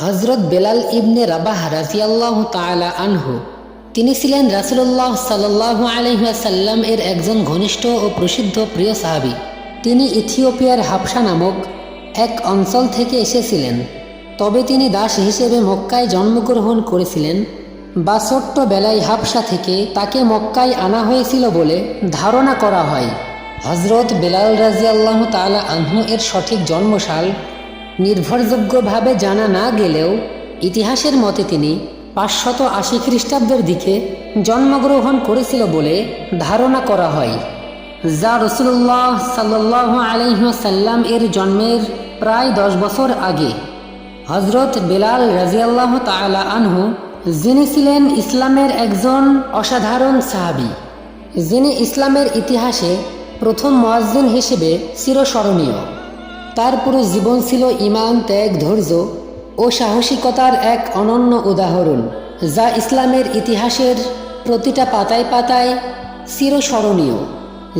হজরত বেলাল ইবনে রাবাহ রাজিয়াল্লাহ তালা আনহু, তিনি ছিলেন রাসুল্লাহ সাল্লাহ আলহাসাল্লাম এর একজন ঘনিষ্ঠ ও প্রসিদ্ধ প্রিয় সাহাবি। তিনি ইথিওপিয়ার হাফসা নামক এক অঞ্চল থেকে এসেছিলেন। তবে তিনি দাস হিসেবে মক্কায় জন্মগ্রহণ করেছিলেন। বা ছোট্ট বেলায় হাবসা থেকে তাকে মক্কায় আনা হয়েছিল বলে ধারণা করা হয়। হজরত বেলাল রাজিয়াল্লাহ তালা আনহু এর সঠিক জন্মসাল নির্ভরযোগ্যভাবে জানা না গেলেও ইতিহাসের মতে তিনি পাঁচশত আশি খ্রিস্টাব্দের দিকে জন্মগ্রহণ করেছিল বলে ধারণা করা হয়, যা রসুল্লাহ সাল্লাহ আলহ্লাম এর জন্মের প্রায় দশ বছর আগে। হজরত বেলাল রাজিয়াল্লাহ তালা আনহু, যিনি ছিলেন ইসলামের একজন অসাধারণ সাহাবি, যিনি ইসলামের ইতিহাসে প্রথম মোয়াজ্জিন হিসেবে চিরস্মরণীয়। তার পুরো জীবন ছিল ইমান, ত্যাগ, ধৈর্য ও সাহসিকতার এক অনন্য উদাহরণ, যা ইসলামের ইতিহাসের প্রতিটা পাতায় পাতায় চিরস্মরণীয়।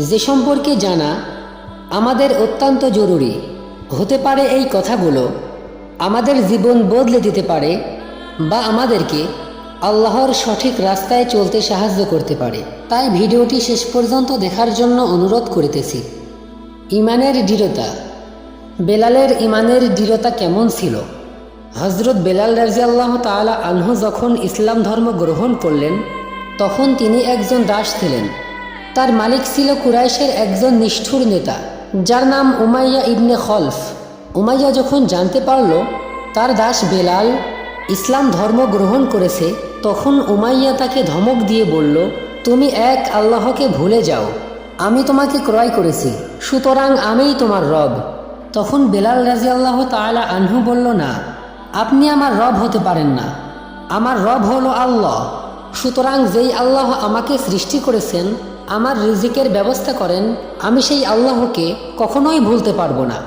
যে সম্পর্কে জানা আমাদের অত্যন্ত জরুরি। হতে পারে এই কথাগুলো আমাদের জীবন বদলে দিতে পারে বা আমাদেরকে আল্লাহর সঠিক রাস্তায় চলতে সাহায্য করতে পারে। তাই ভিডিওটি শেষ পর্যন্ত দেখার জন্য অনুরোধ করিতেছি। ইমানের দৃঢ়তা বেলালের ইমানের দৃঢ়তা কেমন ছিল? হজরত বেলাল রাজিয়াল্লাহ তালা আনহু যখন ইসলাম ধর্ম গ্রহণ করলেন, তখন তিনি একজন দাস ছিলেন। তার মালিক ছিল কুরাইশের একজন নিষ্ঠুর নেতা, যার নাম উমাইয়া ইবনে খলফ। উমাইয়া যখন জানতে পারল তার দাস বেলাল ইসলাম ধর্ম গ্রহণ করেছে, তখন উমাইয়া তাকে ধমক দিয়ে বলল, তুমি এক আল্লাহকে ভুলে যাও। আমি তোমাকে ক্রয় করেছি। সুতরাং আমিই তোমার রব। তখন বেলাল রাজি আল্লাহ তালা আনহু বলল, না, আপনি আমার রব হতে পারেন না। আমার রব হলো আল্লাহ। সুতরাং যেই আল্লাহ আমাকে সৃষ্টি করেছেন, আমার রিজিকের ব্যবস্থা করেন, আমি সেই আল্লাহকে কখনোই ভুলতে পারব না।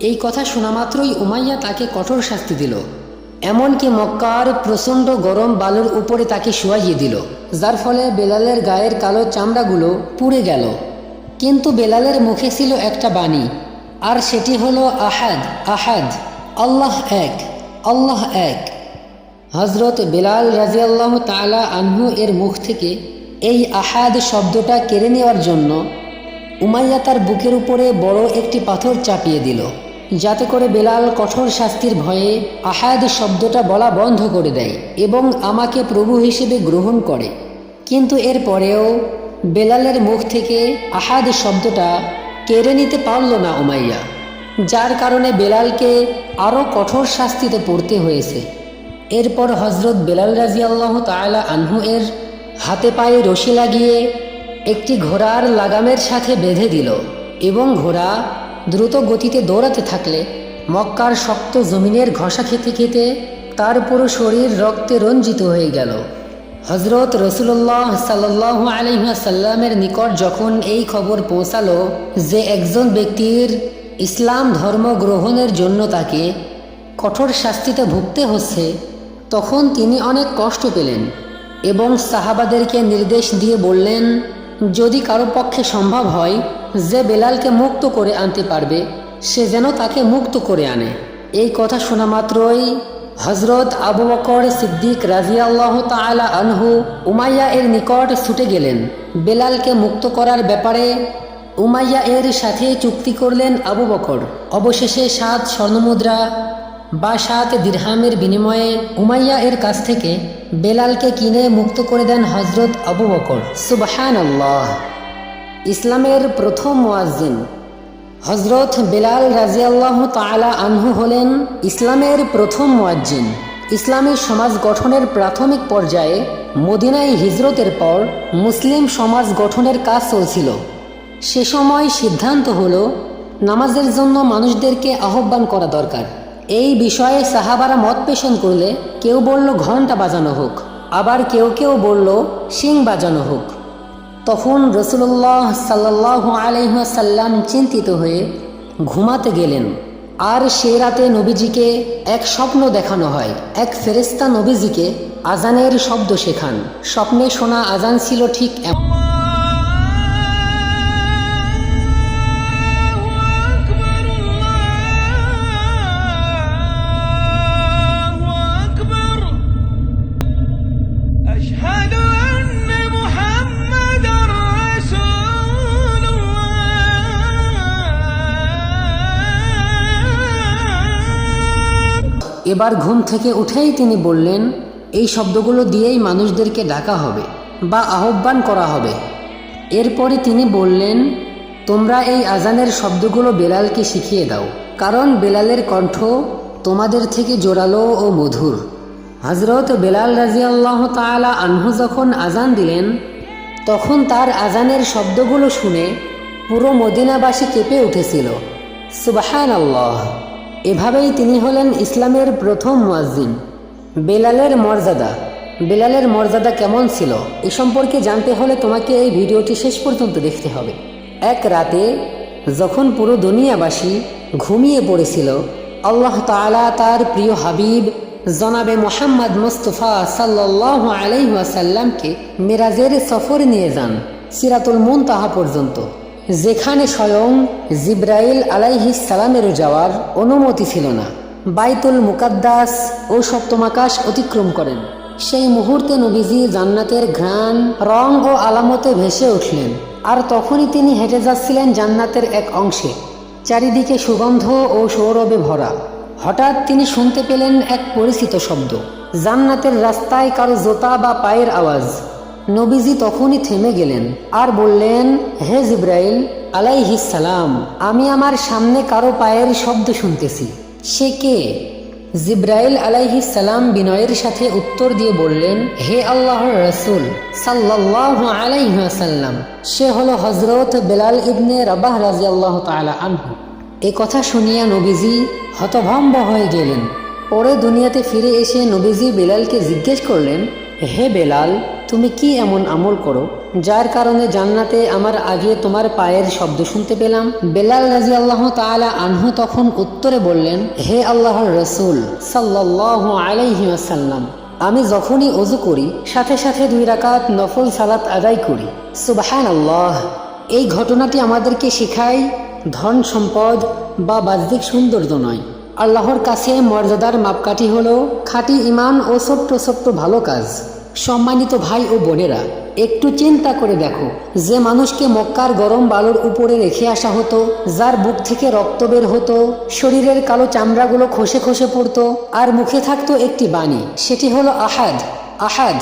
এই কথা শোনা মাত্রই উমাইয়া তাকে কঠোর শাস্তি দিল। এমনকি মক্কার প্রচণ্ড গরম বালুর উপরে তাকে শুয়াইয়ে দিল, যার ফলে বেলালের গায়ের কালো চামড়াগুলো পুড়ে গেল। কিন্তু বেলালের মুখে ছিল একটা বাণী আর সেটি হলো আহাদ আহাদ, আল্লাহ এক আল্লাহ এক। হজরত বেলাল রাজিয়াল্লাহ তালা আনহু এর মুখ থেকে এই আহাদ শব্দটা কেড়ে নেওয়ার জন্য উমাইয়া তার বুকের উপরে বড় একটি পাথর চাপিয়ে দিল, যাতে করে বেলাল কঠোর শাস্তির ভয়ে আহাদ শব্দটা বলা বন্ধ করে দেয় এবং আমাকে প্রভু হিসেবে গ্রহণ করে। কিন্তু এর পরেও বেলালের মুখ থেকে আহাদ শব্দটা কেড়ে নিতে পারল না উমাইয়া, যার কারণে বেলালকে আরও কঠোর শাস্তিতে পড়তে হয়েছে। এরপর হজরত বেলাল রাজিয়াল্লাহ তালা আনহু এর হাতে পায়ে রশি লাগিয়ে একটি ঘোড়ার লাগামের সাথে বেঁধে দিল এবং ঘোড়া দ্রুত গতিতে দৌড়াতে থাকলে মক্কার শক্ত জমিনের ঘষা খেতে খেতে তার পুরো শরীর রক্তে রঞ্জিত হয়ে গেল। হজরত রসুল্লাহ সাল্লাহ আলহাসাল্লামের নিকট যখন এই খবর পৌঁছালো যে একজন ব্যক্তির ইসলাম ধর্ম গ্রহণের জন্য তাকে কঠোর শাস্তিতে ভুগতে হচ্ছে, তখন তিনি অনেক কষ্ট পেলেন এবং সাহাবাদেরকে নির্দেশ দিয়ে বললেন, যদি কারও পক্ষে সম্ভব হয় যে বেলালকে মুক্ত করে আনতে পারবে, সে যেন তাকে মুক্ত করে আনে। এই কথা শোনা মাত্রই হজরত আবু বকর সিদ্দিক রাজিয়াল্লাহ তালা আনহু উমাইয়া এর নিকট ছুটে গেলেন। বেলালকে মুক্ত করার ব্যাপারে উমাইয়া এর সাথে চুক্তি করলেন আবু বকর। অবশেষে সাত স্বর্ণমুদ্রা বা সাত দিরহামের বিনিময়ে উমাইয়া এর কাছ থেকে বেলালকে কিনে মুক্ত করে দেন হজরত আবু বকর। সুবহান আল্লাহ ইসলামের প্রথম মোয়াজ্জিন। হজরত বেলাল রাজিয়াল্লাহ তালা আনহু হলেন ইসলামের প্রথম মোয়াজ্জিন। ইসলামী সমাজ গঠনের প্রাথমিক পর্যায়ে মদিনায় হিজরতের পর মুসলিম সমাজ গঠনের কাজ চলছিল। সে সময় সিদ্ধান্ত হলো নামাজের জন্য মানুষদেরকে আহ্বান করা দরকার। এই বিষয়ে সাহাবারা মত পেশন করলে কেউ বলল ঘণ্টা বাজানো হোক। আবার কেউ কেউ বলল, শিং বাজানো হোক। তখন রসুল্লাহ সাল্লাহ আলহাসাল্লাম চিন্তিত হয়ে ঘুমাতে গেলেন। আর সে রাতে নবীজিকে এক স্বপ্ন দেখানো হয়। এক ফেরেস্তা নবীজিকে আজানের শব্দ শেখান। স্বপ্নে শোনা আজান ছিল ঠিক এমন। এবার ঘুম থেকে উঠেই তিনি বললেন, এই শব্দগুলো দিয়েই মানুষদেরকে ডাকা হবে বা আহ্বান করা হবে। এরপরে তিনি বললেন, তোমরা এই আজানের শব্দগুলো বেলালকে শিখিয়ে দাও, কারণ বেলালের কণ্ঠ তোমাদের থেকে জোরালো ও মধুর। হজরত বেলাল রাজিয়াল্লাহ তাআলা আনহু যখন আজান দিলেন, তখন তার আজানের শব্দগুলো শুনে পুরো মদিনাবাসী কেঁপে উঠেছিল। সুবাহান আল্লাহ এভাবেই তিনি হলেন ইসলামের প্রথম মুয়াজ্জিন। বেলালের মর্যাদা। বেলালের মর্যাদা কেমন ছিল, এ সম্পর্কে জানতে হলে তোমাকে এই ভিডিওটি শেষ পর্যন্ত দেখতে হবে। এক রাতে যখন পুরো দুনিয়াবাসী ঘুমিয়ে পড়েছিল, আল্লাহ তাআলা তার প্রিয় হাবিব জনাবে মোহাম্মদ মুস্তফা সাল্লাহ আলাইসাল্লামকে মেরাজের সফর নিয়ে যান, সিরাতুল মুনতাহা পর্যন্ত। যেখানে স্বয়ং জিব্রাইল আলাইহিস সালামেরও যাওয়ার অনুমতি ছিল না। বাইতুল মুকাদ্দাস ও সপ্তমাকাশ অতিক্রম করেন। সেই মুহূর্তে নবীজি জান্নাতের ঘ্রাণ রং ও আলামতে ভেসে উঠলেন। আর তখনই তিনি হেঁটে যাচ্ছিলেন জান্নাতের এক অংশে। চারিদিকে সুগন্ধ ও সৌরভে ভরা। হঠাৎ তিনি শুনতে পেলেন এক পরিচিত শব্দ। জান্নাতের রাস্তায় কারও জোতা বা পায়ের আওয়াজ। নবীজি তখনই থেমে গেলেন আর বললেন, হে জিব্রাইল আলাইহিস সালাম, আমি আমার সামনে কারও পায়ের শব্দ শুনতেছি। সে কে? জিব্রাইল আলাইহিস সালাম বিনয়ের সাথে উত্তর দিয়ে বললেন, হে আল্লাহর রসুল সাল্লাহ আলাইহাসাল্লাম সে হলো হজরত বেলাল ইবনে রাবাহ রাজি আল্লাহ আনহু। এ কথা শুনিয়া নবীজি হতভম্ব হয়ে গেলেন। পরে দুনিয়াতে ফিরে এসে নবীজি বেলালকে জিজ্ঞেস করলেন, হে বেলাল তুমি কি এমন আমল করো, যার কারণে জান্নাতে আমার আগে তোমার পায়ের শব্দ শুনতে পেলাম? বেলাল রাজি আল্লাহ তালা আনহু তখন উত্তরে বললেন, হে আল্লাহর রসুল সাল্লাহ আলাইহি আসাল্লাম আমি যখনই অজু করি, সাথে সাথে দুই রাকাত নফল সালাত আদায় করি। সুবাহান আল্লাহ এই ঘটনাটি আমাদেরকে শেখায়, ধন সম্পদ বা বাহ্যিক সৌন্দর্য নয়। আল্লাহর কাছে মর্যাদার মাপকাঠি হলো খাঁটি ইমান ও ছোট্ট ছোট্ট ভালো কাজ। সম্মানিত ভাই ও বোনেরা, একটু চিন্তা করে দেখো, যে মানুষকে মক্কার গরম বালুর উপরে রেখে আসা হতো, যার বুক থেকে রক্ত বের হতো, শরীরের কালো চামড়াগুলো খসে খসে পড়তো, আর মুখে থাকতো একটি বাণী, সেটি হলো আহাদ আহাদ,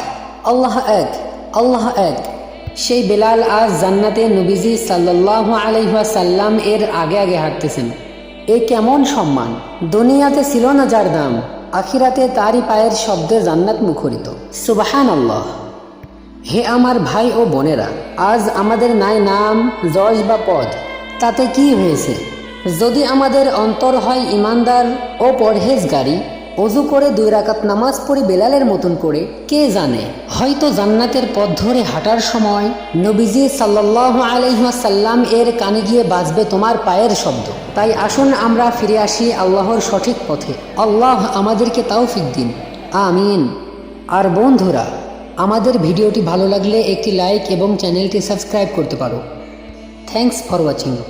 আল্লাহ এক আল্লাহ এক। সেই বেলাল আজ জান্নাতে নবীজি সাল্লাহ আলাইহাসাল্লাম এর আগে আগে হাঁটতেছেন। এ কেমন সম্মান, দুনিয়াতে ছিল না যার দাম। আখিরাতে তারই পায়ের শব্দে জান্নাত মুখরিত। সুবাহান আল্লাহ হে আমার ভাই ও বোনেরা, আজ আমাদের নাই নাম, যশ বা পদ, তাতে কি হয়েছে? যদি আমাদের অন্তর হয় ইমানদার ও পরহেজগারি অজু করে দুই রাকাত নামাজ পড়ি বেলালের মতন করে, কে জানে? হয়তো জান্নাতের পথ ধরে হাঁটার সময় নবীজি সাল্লাহ আলহাসাল্লাম এর কানে গিয়ে বাজবে তোমার পায়ের শব্দ। তাই আসুন আমরা ফিরে আসি আল্লাহর সঠিক পথে। আল্লাহ আমাদেরকে তাওফিক দিন। আমিন। আর বন্ধুরা, আমাদের ভিডিওটি ভালো লাগলে একটি লাইক এবং চ্যানেলটি সাবস্ক্রাইব করতে পারো। Thanks for watching.